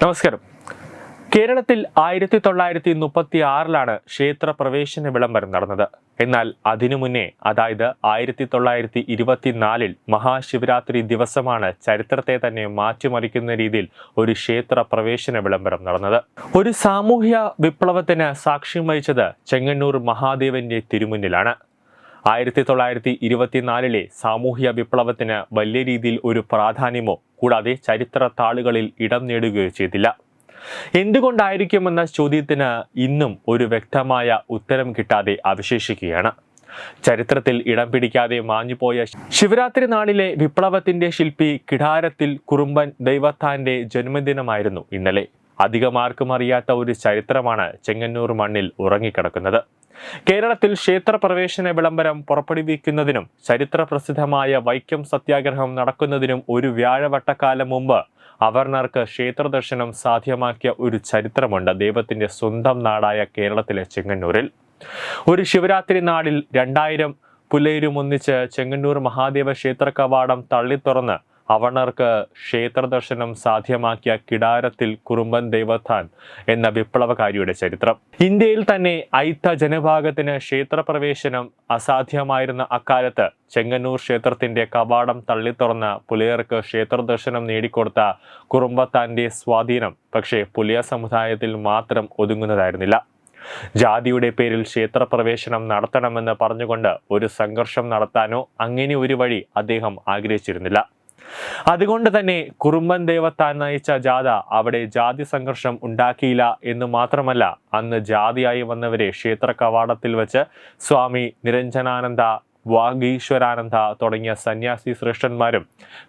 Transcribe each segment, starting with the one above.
നമസ്കാരം. കേരളത്തിൽ ആയിരത്തി തൊള്ളായിരത്തി മുപ്പത്തി ആറിലാണ് ക്ഷേത്ര പ്രവേശന വിളംബരം നടന്നത്. എന്നാൽ അതിനു മുന്നേ അതായത് ആയിരത്തി തൊള്ളായിരത്തി ഇരുപത്തിനാലിൽ മഹാശിവരാത്രി ദിവസമാണ് ചരിത്രത്തെ തന്നെ മാറ്റിമറിക്കുന്ന രീതിയിൽ ഒരു ക്ഷേത്ര പ്രവേശന വിളംബരം നടന്നത്. ഒരു സാമൂഹ്യ വിപ്ലവത്തിന് സാക്ഷ്യം വഹിച്ചത് ചെങ്ങന്നൂർ മഹാദേവന്റെ തിരുമുന്നിലാണ്. ആയിരത്തി തൊള്ളായിരത്തി ഇരുപത്തിനാലിലെ സാമൂഹ്യ വിപ്ലവത്തിന് വലിയ രീതിയിൽ ഒരു പ്രാധാന്യമോ കൂടാതെ ചരിത്ര താളുകളിൽ ഇടം നേടുകയോ ചെയ്തില്ല. എന്തുകൊണ്ടായിരിക്കുമെന്ന ചോദ്യത്തിന് ഇന്നും ഒരു വ്യക്തമായ ഉത്തരം കിട്ടാതെ അവശേഷിക്കുകയാണ്. ചരിത്രത്തിൽ ഇടം പിടിക്കാതെ മാഞ്ഞുപോയ ശിവരാത്രി നാളിലെ വിപ്ലവത്തിന്റെ ശില്പി കിടാരത്തിൽ കുറുമ്പൻ ദൈവത്താന്റെ ജന്മദിനമായിരുന്നു ഇന്നലെ. അധികമാർക്കും അറിയാത്ത ഒരു ചരിത്രമാണ് ചെങ്ങന്നൂർ മണ്ണിൽ ഉറങ്ങിക്കിടക്കുന്നത്. കേരളത്തിൽ ക്ഷേത്രപ്രവേശന വിളംബരം പുറപ്പെടുവിക്കുന്നതിനും ചരിത്ര പ്രസിദ്ധമായ വൈക്കം സത്യാഗ്രഹം നടക്കുന്നതിനും ഒരു വ്യാഴവട്ടക്കാലം മുമ്പ് അവർണർക്ക് ക്ഷേത്രദർശനം സാധ്യമാക്കിയ ഒരു ചരിത്രമുണ്ട്. ദൈവത്തിന്റെ സ്വന്തം നാടായ കേരളത്തിലെ ചെങ്ങന്നൂരിൽ. ഒരു ശിവരാത്രി നാളിൽ രണ്ടായിരം ഒന്നിച്ച് ചെങ്ങന്നൂർ മഹാദേവ ക്ഷേത്ര കവാടം തള്ളിത്തുറന്ന് അവർണർക്ക് ക്ഷേത്രദർശനം സാധ്യമാക്കിയ കിടാരത്തിൽ കുറുമ്പൻ ദേവത്താൻ എന്ന വിപ്ലവകാരിയുടെ ചരിത്രം. ഇന്ത്യയിൽ തന്നെ ഐത്ത ജനഭാഗത്തിന് ക്ഷേത്രപ്രവേശനം അസാധ്യമായിരുന്ന അക്കാലത്ത് ചെങ്ങന്നൂർ ക്ഷേത്രത്തിന്റെ കവാടം തള്ളിത്തുറന്ന പുലയർക്ക് ക്ഷേത്ര ദർശനം നേടിക്കൊടുത്ത കുറുമ്പത്താന്റെ സ്വാധീനം പക്ഷേ പുലിയ സമുദായത്തിൽ മാത്രം ഒതുങ്ങുന്നതായിരുന്നില്ല. ജാതിയുടെ പേരിൽ ക്ഷേത്രപ്രവേശനം നടത്തണമെന്ന് പറഞ്ഞുകൊണ്ട് ഒരു സംഘർഷം നടത്താനോ അങ്ങനെ ഒരു വഴി അദ്ദേഹം ആഗ്രഹിച്ചിരുന്നില്ല. അതുകൊണ്ട് തന്നെ കുറുമ്പൻ ദേവത്താൻ നയിച്ച ജാഥ അവിടെ ജാതി സംഘർഷം ഉണ്ടാക്കിയില്ല എന്ന് മാത്രമല്ല അന്ന് ജാതിയായി വന്നവരെ ക്ഷേത്ര കവാടത്തിൽ വെച്ച് സ്വാമി നിരഞ്ജനാനന്ദ വാഗീശ്വരാനന്ദ തുടങ്ങിയ സന്യാസി ശ്രേഷ്ഠന്മാരും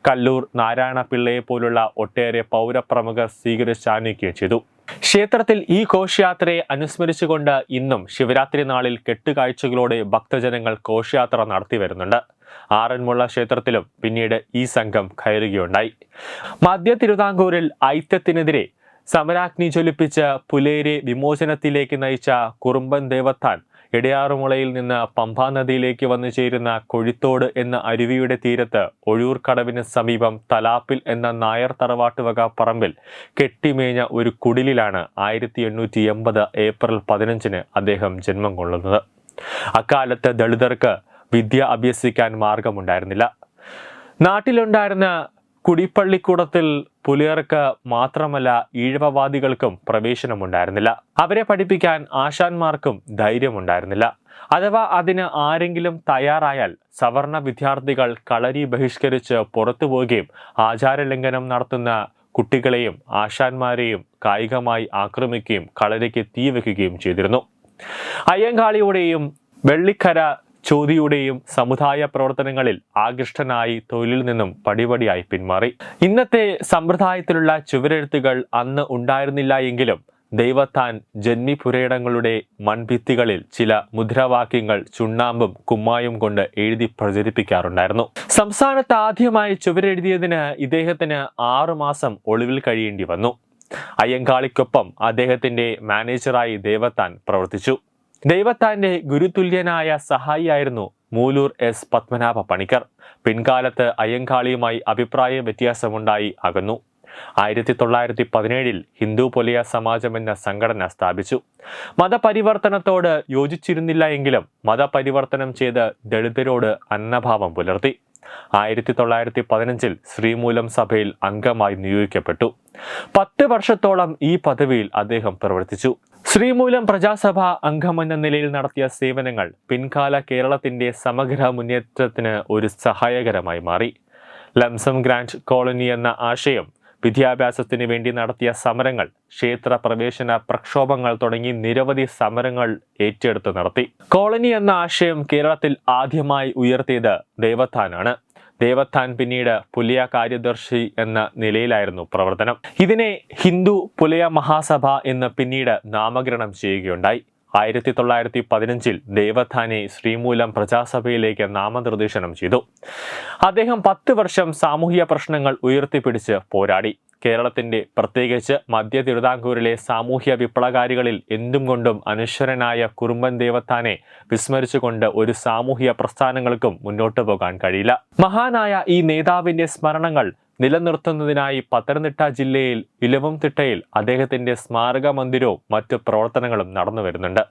കല്ലൂർ നാരായണ പിള്ളയെ പോലുള്ള ഒട്ടേറെ പൗരപ്രമുഖർ സ്വീകരിച്ചാനിക്കുകയും ചെയ്തു. ക്ഷേത്രത്തിൽ ഈ ഘോഷയാത്രയെ അനുസ്മരിച്ചുകൊണ്ട് ഇന്നും ശിവരാത്രി നാളിൽ കെട്ടുകാഴ്ചകളോടെ ഭക്തജനങ്ങൾ ഘോഷയാത്ര നടത്തി വരുന്നുണ്ട്. ആറന്മുള ക്ഷേത്രത്തിലും പിന്നീട് ഈ സംഘം കയറുകയുണ്ടായി. മധ്യ തിരുവിതാംകൂറിൽ ഐത്യത്തിനെതിരെ സമരാഗ്നി ജ്വലിപ്പിച്ച് പുലേരെ വിമോചനത്തിലേക്ക് നയിച്ച കുറുമ്പൻ ദേവത്താൻ ഇടയാറുമുളയിൽ നിന്ന് പമ്പാ നദിയിലേക്ക് വന്നു ചേരുന്ന കൊഴിത്തോട് എന്ന അരുവിയുടെ തീരത്ത് ഒഴൂർക്കടവിന് സമീപം തലാപ്പിൽ എന്ന നായർ തറവാട്ടുവക പറമ്പിൽ കെട്ടിമേഞ്ഞ ഒരു കുടിലിലാണ് ആയിരത്തി എണ്ണൂറ്റി എൺപത് ഏപ്രിൽ പതിനഞ്ചിന് അദ്ദേഹം ജന്മം കൊള്ളുന്നത്. അക്കാലത്ത് ദളിതർക്ക് വിദ്യ അഭ്യസിക്കാൻ മാർഗമുണ്ടായിരുന്നില്ല. നാട്ടിലുണ്ടായിരുന്ന കുടിപ്പള്ളിക്കൂടത്തിൽ പുലിയർക്ക് മാത്രമല്ല ഈഴവവാദികൾക്കും പ്രവേശനമുണ്ടായിരുന്നില്ല. അവരെ പഠിപ്പിക്കാൻ ആശാന്മാർക്കും ധൈര്യമുണ്ടായിരുന്നില്ല. അഥവാ അതിന് ആരെങ്കിലും തയ്യാറായാൽ സവർണ വിദ്യാർത്ഥികൾ കളരി ബഹിഷ്കരിച്ച് പുറത്തു പോവുകയും ആചാരലംഘനം നടത്തുന്ന കുട്ടികളെയും ആശാന്മാരെയും കായികമായി ആക്രമിക്കുകയും കളരിക്ക് തീ വയ്ക്കുകയും ചെയ്തിരുന്നു. അയ്യങ്കാളിയുടെയും വെള്ളിക്കര ചോതിയുടെയും സമുദായ പ്രവർത്തനങ്ങളിൽ ആകൃഷ്ടനായി തൊഴിലിൽ നിന്നും പടിപടിയായി പിന്മാറി. ഇന്നത്തെ സമ്പ്രദായത്തിലുള്ള ചുവരെഴുത്തുകൾ അന്ന് ഉണ്ടായിരുന്നില്ല എങ്കിലും ദൈവത്താൻ ജന്മിപുരയിടങ്ങളുടെ മൺഭിത്തികളിൽ ചില മുദ്രാവാക്യങ്ങൾ ചുണ്ണാമ്പും കുമ്മായും കൊണ്ട് എഴുതി പ്രചരിപ്പിക്കാറുണ്ടായിരുന്നു. സംസ്ഥാനത്ത് ആദ്യമായി ചുവരെഴുതിയതിന് ഇദ്ദേഹത്തിന് ആറുമാസം ഒളിവിൽ കഴിയേണ്ടി വന്നു. അയ്യങ്കാളിക്കൊപ്പം അദ്ദേഹത്തിന്റെ മാനേജറായി ദേവത്താൻ പ്രവർത്തിച്ചു. ദൈവത്താന്റെ ഗുരുതുല്യനായ സഹായിയായിരുന്നു മൂലൂർ എസ്. പത്മനാഭ പണിക്കർ. പിൻകാലത്ത് അയ്യങ്കാളിയുമായി അഭിപ്രായ വ്യത്യാസമുണ്ടായി അകന്നു. ആയിരത്തി തൊള്ളായിരത്തി പതിനേഴിൽ ഹിന്ദു പൊലിയ സമാജം എന്ന സംഘടന സ്ഥാപിച്ചു. മതപരിവർത്തനത്തോട് യോജിച്ചിരുന്നില്ല എങ്കിലും മതപരിവർത്തനം ചെയ്ത് ദളിതരോട് അന്നഭാവം പുലർത്തി. ആയിരത്തി തൊള്ളായിരത്തി പതിനഞ്ചിൽ ശ്രീമൂലം സഭയിൽ അംഗമായി നിയോഗിക്കപ്പെട്ടു. പത്ത് വർഷത്തോളം ഈ പദവിയിൽ അദ്ദേഹം പ്രവർത്തിച്ചു. ശ്രീമൂലം പ്രജാസഭ അംഗമെന്ന നിലയിൽ നടത്തിയ സേവനങ്ങൾ പിൻകാല കേരളത്തിന്റെ സമഗ്ര മുന്നേറ്റത്തിന് ഒരു സഹായകരമായി മാറി. ലംസം ഗ്രാൻഡ് കോളനി എന്ന ആശയം വിദ്യാഭ്യാസത്തിന് വേണ്ടി നടത്തിയ സമരങ്ങൾ ക്ഷേത്ര പ്രവേശന പ്രക്ഷോഭങ്ങൾ തുടങ്ങി നിരവധി സമരങ്ങൾ ഏറ്റെടുത്ത് നടത്തി. കോളനി എന്ന ആശയം കേരളത്തിൽ ആദ്യമായി ഉയർത്തിയത് ദേവത്താനാണ്. ദേവത്താൻ പിന്നീട് പുലിയ കാര്യദർശി എന്ന നിലയിലായിരുന്നു പ്രവർത്തനം. ഇതിനെ ഹിന്ദു പുലയ മഹാസഭ എന്ന് പിന്നീട് നാമകരണം ചെയ്യുകയുണ്ടായി. ആയിരത്തി തൊള്ളായിരത്തി പതിനഞ്ചിൽ ദേവധാനെ ശ്രീമൂലം പ്രജാസഭയിലേക്ക് നാമനിർദ്ദേശനം ചെയ്തു. അദ്ദേഹം പത്ത് വർഷം സാമൂഹിക പ്രശ്നങ്ങൾ ഉയർത്തിപ്പിടിച്ച് പോരാടി. കേരളത്തിന്റെ പ്രത്യേകിച്ച് മധ്യ തിരുവിതാംകൂറിലെ സാമൂഹ്യ വിപ്ലവകാരികളിൽ എന്തും കൊണ്ടും അനശ്വരനായ കുറുമ്പൻ ദേവത്താനെ വിസ്മരിച്ചുകൊണ്ട് ഒരു സാമൂഹ്യ പ്രസ്ഥാനങ്ങൾക്കും മുന്നോട്ടു പോകാൻ കഴിയില്ല. മഹാനായ ഈ നേതാവിന്റെ സ്മരണകൾ നിലനിർത്തുന്നതിനായി പത്തനംതിട്ട ജില്ലയിൽ ഇലവുംതിട്ടയിൽ അദ്ദേഹത്തിന്റെ സ്മാരക മന്ദിരവും മറ്റ് പ്രവർത്തനങ്ങളും നടന്നു വരുന്നുണ്ട്.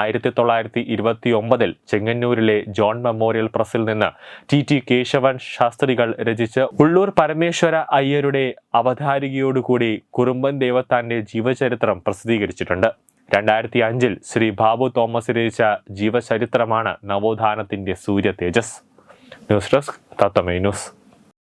ആയിരത്തി തൊള്ളായിരത്തി ഇരുപത്തി ഒമ്പതിൽ ചെങ്ങന്നൂരിലെ ജോൺ മെമ്മോറിയൽ പ്രസിൽ നിന്ന് ടി ടി കേശവൻ ശാസ്ത്രികൾ രചിച്ച് ഉള്ളൂർ പരമേശ്വര അയ്യരുടെ അവതാരികയോടുകൂടി കുറുമ്പൻ ദേവത്താന്റെ ജീവചരിത്രം പ്രസിദ്ധീകരിച്ചിട്ടുണ്ട്. രണ്ടായിരത്തി അഞ്ചിൽ ശ്രീ ബാബു തോമസ് രചിച്ച ജീവചരിത്രമാണ് നവോത്ഥാനത്തിന്റെ സൂര്യ തേജസ്. News desk തത്തമേ news.